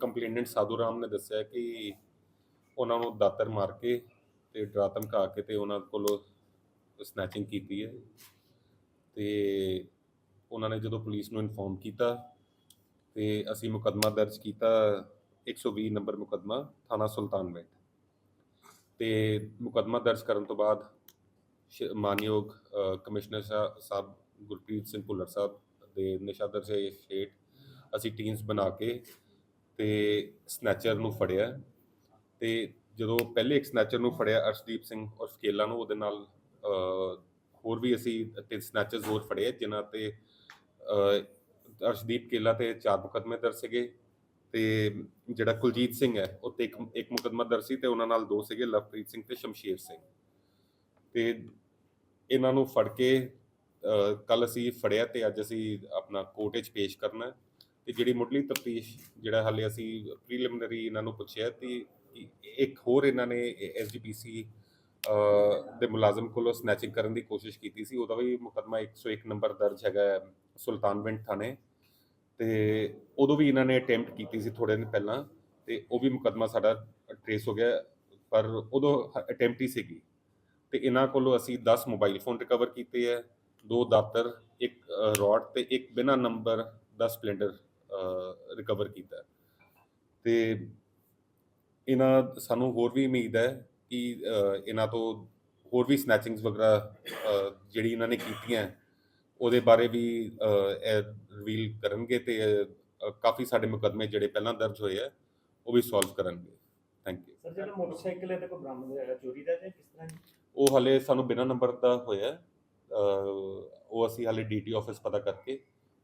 Complainant ਸਾਧੂ ਰਾਮ ਨੇ ਦੱਸਿਆ ਕਿ ਉਹਨਾਂ ਨੂੰ ਦਾਤਰ ਮਾਰ ਕੇ ਤੇ ਡਰਾ ਧਮਕਾ ਕੇ ਤੇ ਉਹਨਾਂ ਕੋਲੋਂ ਸਨੈਚਿੰਗ ਕੀਤੀ ਹੈ। ਤੇ ਉਹਨਾਂ ਨੇ ਜਦੋਂ ਪੁਲਿਸ ਨੂੰ ਇਨਫੋਰਮ ਕੀਤਾ ਤੇ ਅਸੀਂ ਮੁਕੱਦਮਾ ਦਰਜ ਕੀਤਾ 120 ਨੰਬਰ ਮੁਕੱਦਮਾ ਥਾਣਾ ਸੁਲਤਾਨਵਿੰਡ। ਤੇ ਮੁਕੱਦਮਾ ਦਰਜ ਕਰਨ ਤੋਂ ਬਾਅਦ ਮਾਨਯੋਗ ਕਮਿਸ਼ਨਰ ਸਾ- ਸਾਹਿਬ ਗੁਰਪ੍ਰੀਤ ਸਿੰਘ ਭੁੱਲਰ ਸਾਹਿਬ ਦੇ ਨਿਸ਼ਾਦਰ ਸੇ ਹੇਠ ਅਸੀਂ ਟੀਮਸ ਬਣਾ ਕੇ ਤੇ ਸਨੈਚਰ ਨੂੰ ਫੜਿਆ ਤੇ ਜਦੋਂ ਪਹਿਲੇ ਇੱਕ ਸਨੈਚਰ ਨੂੰ ਫੜਿਆ ਅਰਸ਼ਦੀਪ ਸਿੰਘ ਔਰ ਕੇਲਾ ਨੂੰ, ਉਹਦੇ ਨਾਲ ਹੋਰ ਵੀ ਅਸੀਂ ਤਿੰਨ ਸਨੈਚਰਸ ਹੋਰ ਫੜੇ ਜਿਨ੍ਹਾਂ ਤੇ ਅਰਸ਼ਦੀਪ ਕੇਲਾ ਤੇ ਚਾਰ ਮੁਕੱਦਮੇ ਦਰਜ ਸੀਗੇ ਤੇ ਜਿਹੜਾ ਕੁਲਜੀਤ ਸਿੰਘ ਹੈ, ਉਹ ਤੇ ਇੱਕ ਇੱਕ ਮੁਕੱਦਮਾ ਦਰਜ ਸੀ ਤੇ ਉਹਨਾਂ ਨਾਲ ਦੋ ਸੀਗੇ, ਲਵਪ੍ਰੀਤ ਸਿੰਘ ਤੇ ਸ਼ਮਸ਼ੀਰ ਸਿੰਘ। ਤੇ ਇਹਨਾਂ ਨੂੰ ਫੜ ਕੇ ਕੱਲ ਅਸੀਂ ਫੜਿਆ ਤੇ ਅੱਜ ਅਸੀਂ ਆਪਣਾ ਕੋਰਟ ਵਿੱਚ ਪੇਸ਼ ਕਰਨਾ। ਤੇ ਜਿਹੜੀ ਮੁੱਢਲੀ ਤਫਤੀਸ਼ ਜਿਹੜਾ ਹਾਲੇ ਅਸੀਂ ਪ੍ਰੀਲਿਮਿਨਰੀ ਇਹਨਾਂ ਨੂੰ ਪੁੱਛਿਆ ਤੇ ਇੱਕ ਹੋਰ ਇਹਨਾਂ ਨੇ ਐਸਜੀਪੀਸੀ ਦੇ ਮੁਲਾਜ਼ਮ ਕੋਲੋਂ ਸਨੈਚਿੰਗ ਕਰਨ ਦੀ ਕੋਸ਼ਿਸ਼ ਕੀਤੀ ਸੀ, ਉਹਦਾ ਵੀ ਮੁਕੱਦਮਾ 101 ਨੰਬਰ ਦਰਜ ਹੈਗਾ ਸੁਲਤਾਨਵਿੰਡ ਥਾਣੇ ਤੇ ਉਦੋਂ ਵੀ ਇਹਨਾਂ ਨੇ ਅਟੈਂਪਟ ਕੀਤੀ ਸੀ ਥੋੜੇ ਦਿਨ ਪਹਿਲਾਂ ਤੇ ਉਹ ਵੀ ਮੁਕੱਦਮਾ ਸਾਡਾ ਟ੍ਰੇਸ ਹੋ ਗਿਆ, ਪਰ ਉਦੋਂ ਅਟੈਂਪਟ ਹੀ ਸੀਗੀ। ਤੇ ਇਹਨਾਂ ਕੋਲੋਂ ਅਸੀਂ 10 ਮੋਬਾਈਲ ਫੋਨ ਰਿਕਵਰ ਕੀਤੇ ਹੈ, ਦੋ ਦਾਤਰ, ਇੱਕ ਰੋਡ ਤੇ ਇੱਕ ਬਿਨਾ ਨੰਬਰ ਦਾ ਸਪਲੈਂਡਰ ਰਿਕਵਰ ਕੀਤਾ। ਤੇ ਇਹਨਾਂ ਸਾਨੂੰ ਹੋਰ ਵੀ ਉਮੀਦ ਹੈ ਕਿ ਇਹਨਾਂ ਤੋਂ ਹੋਰ ਵੀ ਸਨੈਚਿੰਗਸ ਵਗੈਰਾ ਜਿਹੜੀ ਇਹਨਾਂ ਨੇ ਕੀਤੀਆਂ ਉਹਦੇ ਬਾਰੇ ਵੀ ਰਿਵੀਲ ਕਰਨਗੇ ਤੇ ਕਾਫੀ ਸਾਡੇ ਮੁਕੱਦਮੇ ਜਿਹੜੇ ਪਹਿਲਾਂ ਦਰਜ ਹੋਏ ਆ ਉਹ ਵੀ ਸੋਲਵ ਕਰਨਗੇ ਥੈਂਕ ਯੂ ਸਰ ਜਿਹੜਾ ਮੋਟਰਸਾਈਕਲ ਹੈ ਤੇ ਕੋਈ ਬਰਾਮਦ ਚੋਰੀ ਦਾ ਜਾਂ ਕਿਸ ਤਰ੍ਹਾਂ? ਉਹ ਹਲੇ ਸਾਨੂੰ ਬਿਨਾਂ ਨੰਬਰ ਦਾ ਹੋਇਆ ਉਹ ਅਸੀਂ ਹਲੇ ਡੀਟੀ ਆਫਿਸ ਪਤਾ ਕਰਕੇ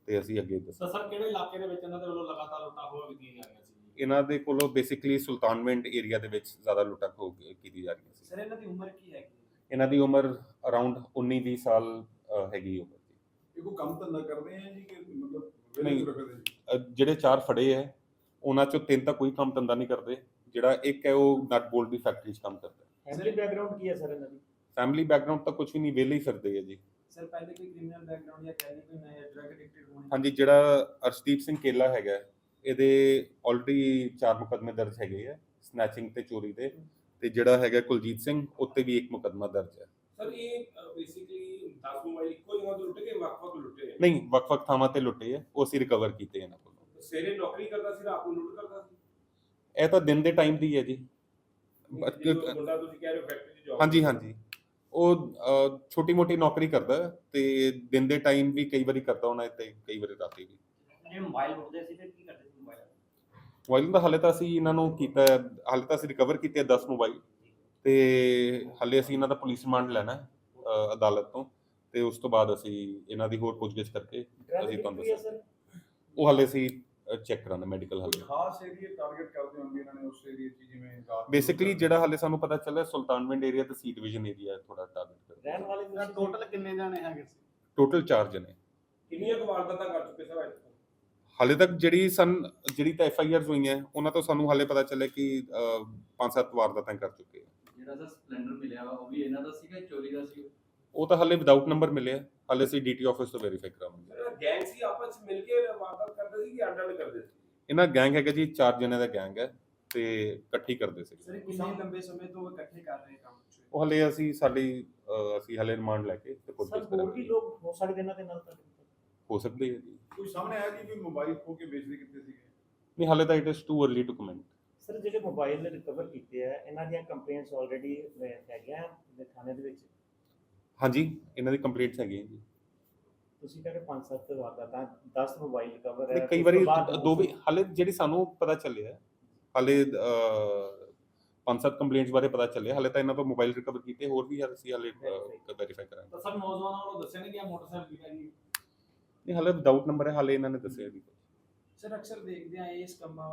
ਤੇ ਅਸੀਂ ਅੱਗੇ ਦੱਸ ਸਰ ਕਿਹੜੇ ਇਲਾਕੇ ਦੇ ਵਿੱਚ ਇਹਨਾਂ ਦੇ ਵੱਲੋਂ ਲਗਾਤਾਰ ਲੁੱਟਾਂ ਖੋਹਾਂ ਕੀਤੀਆਂ ਜਾ ਰਹੀਆਂ ਸੀ? ਇਹਨਾਂ ਦੇ ਕੋਲੋਂ ਬੇਸਿਕਲੀ ਸੁਲਤਾਨਵਿੰਡ ਏਰੀਆ ਦੇ ਵਿੱਚ ਜ਼ਿਆਦਾ ਲੁੱਟਾਂ ਖੋਹ ਕੀਤੀ ਜਾ ਰਹੀਆਂ ਸੀ। ਸਰ ਇਹਨਾਂ ਦੀ ਉਮਰ ਕੀ ਹੈਗੀ? ਇਹਨਾਂ ਦੀ ਉਮਰ ਅਰਾਊਂਡ 19 20 ਸਾਲ ਅ, ਹੈਗੀ ਉਮਰ ਦੀ ਇਹ ਕੋਈ ਕੰਮ ਧੰਦਾ ਕਰਦੇ ਆ ਜੀ ਕਿ ਮਤਲਬ ਨਹੀਂ। ਜੀ? ਅ, ਜਿਹੜੇ ਚਾਰ ਫੜੇ ਹੈ ਉਹਨਾਂ ਚੋਂ ਤਿੰਨ ਤਾਂ ਕੋਈ ਕੰਮ ਧੰਦਾ ਨਹੀਂ ਕਰਦੇ। ਜਿਹੜਾ ਇੱਕ ਹੈ ਉਹ ਨਟ ਬੋਲਟ ਦੀ ਫੈਕਟਰੀ 'ਚ ਕੰਮ ਕਰਦਾ। ਹੈ ਫੈਮਿਲੀ ਬੈਕਗ੍ਰਾਉਂਡ ਕੀ ਹੈ ਸਰ ਇਹਨਾਂ ਦੀ? ਫੈਮਿਲੀ ਬੈਕਗ੍ਰਾਉਂਡ ਤਾਂ ਕੁਝ ਵੀ ਨਹੀਂ ਵਿਹਲੇ ਹੀ ਫਿਰਦੇ ਹੈ ਜੀ। ਸਰ ਪਹਿਲੇ ਕੋਈ ਕ੍ਰਿਮੀਨਲ ਬੈਕਗ੍ਰਾਉਂਡ ਜਾਂ ਕਹਿ ਲਈ ਕੋਈ ਮੈਂ ਡਰਗ ਐਡਿਕਟਡ ਹੋਣੇ ਹਾਂਜੀ ਜਿਹੜਾ ਅਰਸ਼ਦੀਪ ਸਿੰਘ ਕੇਲਾ ਹੈਗਾ ਇਹਦੇ ਆਲਰੇਡੀ ਚਾਰ ਮੁਕੱਦਮੇ ਦਰਜ ਹੈਗੇ ਆ ਸਨੈਚਿੰਗ ਤੇ ਚੋਰੀ ਦੇ। ਤੇ ਜਿਹੜਾ ਹੈਗਾ ਕੁਲਜੀਤ ਸਿੰਘ ਉੱਤੇ ਵੀ ਇੱਕ ਮੁਕੱਦਮਾ ਦਰਜ ਹੈ ਸਰ ਇਹ ਬੇਸਿਕਲੀ 10 ਮੋਬਾਈਲ ਇੱਕੋ ਜਗ੍ਹਾ ਤੋਂ ਲੁੱਟ ਕੇ ਵੱਖ-ਵੱਖ ਲੁੱਟੇ ਆ ਨਹੀਂ ਵੱਖ-ਵੱਖ ਥਾਵਾਂ ਤੇ ਲੁੱਟੇ ਆ ਉਹ ਅਸੀਂ ਰਿਕਵਰ ਕੀਤੇ ਇਹਨਾਂ ਕੋਲੋਂ। ਸਵੇਰੇ ਨੌਕਰੀ ਕਰਦਾ ਸੀ ਰਾਤ ਨੂੰ ਲੁੱਟ ਕਰਦਾ ਸੀ? ਇਹ ਤਾਂ ਦਿਨ ਦੇ ਟਾਈਮ ਦੀ ਹੈ ਜੀ। ਮੁੰਡਾ ਤੁਸੀਂ ਕਹਿ ਰਹੇ ਹੋ ਫੈਕਟਰੀ 'ਚ ਜੌਬ ਹਾਂਜੀ ਹਾਂਜੀ। ਉਹ ਛੋਟੀ ਮੋਟੀ ਨੌਕਰੀ ਕਰਦਾ ਤੇ ਦਿਨ ਦੇ ਟਾਈਮ ਵੀ ਕਈ ਵਾਰੀ ਕਰਦਾ ਹੋਣਾ ਤੇ ਕਈ ਵਾਰੀ ਰਾਤੀ ਵੀ। ਜੇ ਮੋਬਾਈਲ ਲੁੱਟਦੇ ਸੀ ਤੇ ਕੀ ਕਰਦੇ ਸੀ ਮੋਬਾਈਲ ਮੋਬਾਈਲ ਦਾ ਹਾਲੇ ਤਾਂ ਅਸੀਂ ਇਹਨਾਂ ਨੂੰ ਕੀਤਾ ਹਾਲੇ ਤਾਂ ਅਸੀਂ ਰਿਕਵਰ ਕੀਤੇ ਆ 10 ਮੋਬਾਈਲ ਤੇ ਹਾਲੇ ਅਸੀਂ ਇਹਨਾਂ ਦਾ ਪੁਲਿਸ ਰਿਮਾਂਡ ਲੈਣਾ ਹੈ, ਅ, ਅਦਾਲਤ ਤੋਂ। ਤੇ ਉਸ ਤੋਂ ਬਾਅਦ ਅਸੀਂ ਇਹਨਾਂ ਦੀ ਹੋਰ ਪੁੱਛਗਿੱਛ ਕਰਕੇ ਅਸੀਂ ਤੁਹਾਨੂੰ ਦੱਸਾਂਗੇ ਉਹ ਹਾਲੇ ਅਸੀਂ ਚੈੱਕ ਕਰਾਣਾ ਮੈਡੀਕਲ ਹਾਲੇ ਖਾਸ ਏਰੀਆ ਟਾਰਗੇਟ ਕਰਦੇ ਹੋਣਗੇ ਇਹਨਾਂ ਨੇ ਉਸ ਏਰੀਆ 'ਚ ਜਿਵੇਂ ਰਾਤ ਨੂੰ ਬੇਸਿਕਲੀ ਜਿਹੜਾ ਹਾਲੇ ਸਾਨੂੰ ਪਤਾ ਚੱਲਿਆ ਸੁਲਤਾਨਵਿੰਡ ਏਰੀਆ ਤੇ ਸੀ ਡਿਵੀਜ਼ਨ ਏਰੀਆ ਥੋੜਾ ਟਾਰਗੇਟ ਕਰਦੇ ਰਹਿਣ ਵਾਲੇ ਸਰ ਟੋਟਲ ਕਿੰਨੇ ਜਾਣੇ ਹੈਗੇ ਸੀ? ਟੋਟਲ 4 ਜਣੇ। ਕਿੰਨੀਆਂ ਕੁ ਵਾਰਦਾਤਾਂ ਕਰ ਚੁੱਕੇ ਸਰ ਅੱਜ ਤੱਕ ਹਾਲੇ ਤੱਕ ਜਿਹੜੀ ਸਨ ਜਿਹੜੀ ਤਾਂ ਐਫ ਆਈ ਆਰਸ ਹੋਈਆਂ ਉਹਨਾਂ ਤੋਂ ਸਾਨੂੰ ਹਾਲੇ ਪਤਾ ਚੱਲਿਆ ਕਿ ਅ, ਪੰਜ ਸੱਤ ਵਾਰਦਾਤਾਂ ਕਰ ਚੁੱਕੇ ਆ। ਜਿਹੜਾ ਸਰ ਸਪਲੈਂਡਰ ਮਿਲਿਆ ਵਾ ਉਹ ਵੀ ਇਹਨਾਂ ਦਾ ਸੀਗਾ ਚੋਰੀ ਦਾ ਸੀ? ਉਹ ਤਾਂ ਹਾਲੇ ਵਿਦਆਊਟ ਨੰਬਰ ਮਿਲਿਆ। ਹਾਲੇ ਅਸੀਂ ਡੀਟੀ ਆਫਿਸ ਤੋਂ ਵੈਰੀਫਾਈ ਕਰਾਵਾਂਗੇ। ਗੈਂਗ ਸੀ ਆਪਸ ਵਿੱਚ ਮਿਲ ਕੇ ਵਾਰਦਾਤ ਕਰਦੇ ਸੀ ਕਿ ਅੱਡ ਅੱਡ ਕਰਦੇ ਸੀ? ਇਹਨਾਂ ਗੈਂਗ ਹੈਗਾ ਜੀ ਚਾਰ ਜਣੇ ਦਾ ਗੈਂਗ ਹੈ ਤੇ ਇਕੱਠੀ ਕਰਦੇ ਸੀ। ਸਰ ਕਿੰਨੇ ਲੰਬੇ ਸਮੇਂ ਤੋਂ ਇਕੱਠੇ ਕਰ ਰਹੇ ਕੰਮ ਉਹ ਹਲੇ ਅਸੀਂ ਸਾਡੀ ਅ, ਅਸੀਂ ਹਲੇ ਰਿਮਾਂਡ ਲੈ ਕੇ ਤੇ ਸਰ ਪੁੱਛਗਿੱਛ ਹੋਰ ਵੀ ਕਰਾਂਗੇ ਲੋਕ ਹੋ ਸਕਦੇ ਇਹਨਾਂ ਦੇ ਨਾਲ? ਤਾਂ ਹੋ ਸਕਦੀ ਹੈ ਜੀ। ਕੋਈ ਸਾਹਮਣੇ ਆਇਆ ਜੀ ਵੀ ਮੋਬਾਈਲ ਖੋ ਕੇ ਵੇਚਦੇ ਕਿੱਥੇ ਸੀਗੇ? ਨਹੀਂ ਹਾਲੇ ਤਾਂ it is too early to comment sir ਜਿਹੜੇ ਮੋਬਾਈਲ ਰਿਕਵਰ ਕੀਤੇ ਆ ਇਹਨਾਂ ਦੀਆਂ ਕੰਪਲੇਂਟਸ ਆਲਰੇਡੀ ਹੈਗੀਆਂ ਥਾਣੇ ਦੇ ਵਿੱਚ? ਹਾਂਜੀ ਇਹਨਾਂ ਦੀ ਕੰਪਲੀਟਸ ਹੈਗੀਆਂ ਜੀ। ਤੁਸੀਂ ਕਹਿੰਦੇ 5-7 ਵਾਰਦਾਤਾਂ 10 ਮੋਬਾਈਲ ਰਿਕਵਰ ਹੈ ਕਈ ਵਾਰੀ ਦੋ ਵੀ ਹਾਲੇ ਜਿਹੜੀ ਸਾਨੂੰ ਪਤਾ ਚੱਲਿਆ ਹਾਲੇ ਪੰਜ ਸੱਤ ਕੰਪਲੇਂਟਸ ਬਾਰੇ ਪਤਾ ਚੱਲਿਆ ਹਾਲੇ ਤਾਂ ਇਹਨਾਂ ਤੋਂ ਮੋਬਾਈਲ ਰਿਕਵਰ ਕੀਤੇ ਹੋਰ ਵੀ ਅਸੀਂ ਹਾਲੇ ਵੈਰੀਫਾਈ ਕਰਾਂਗੇ। ਤਾਂ ਸਰ ਨੌਜਵਾਨਾਂ ਨੂੰ ਦੱਸਿਆ ਨਹੀਂ ਕਿ ਇਹ ਮੋਟਰਸਾਈਕਲ ਕਿਹਦਾ ਜੀ ਨਹੀਂ ਹਾਲੇ ਵਿਦਆਊਟ ਨੰਬਰ ਹੈ ਹਾਲੇ ਇਹਨਾਂ ਨੇ ਦੱਸਿਆ ਜੀ ਸਰ ਅਕਸਰ ਦੇਖਦੇ ਆ ਇਸ ਕੰਮਾਂ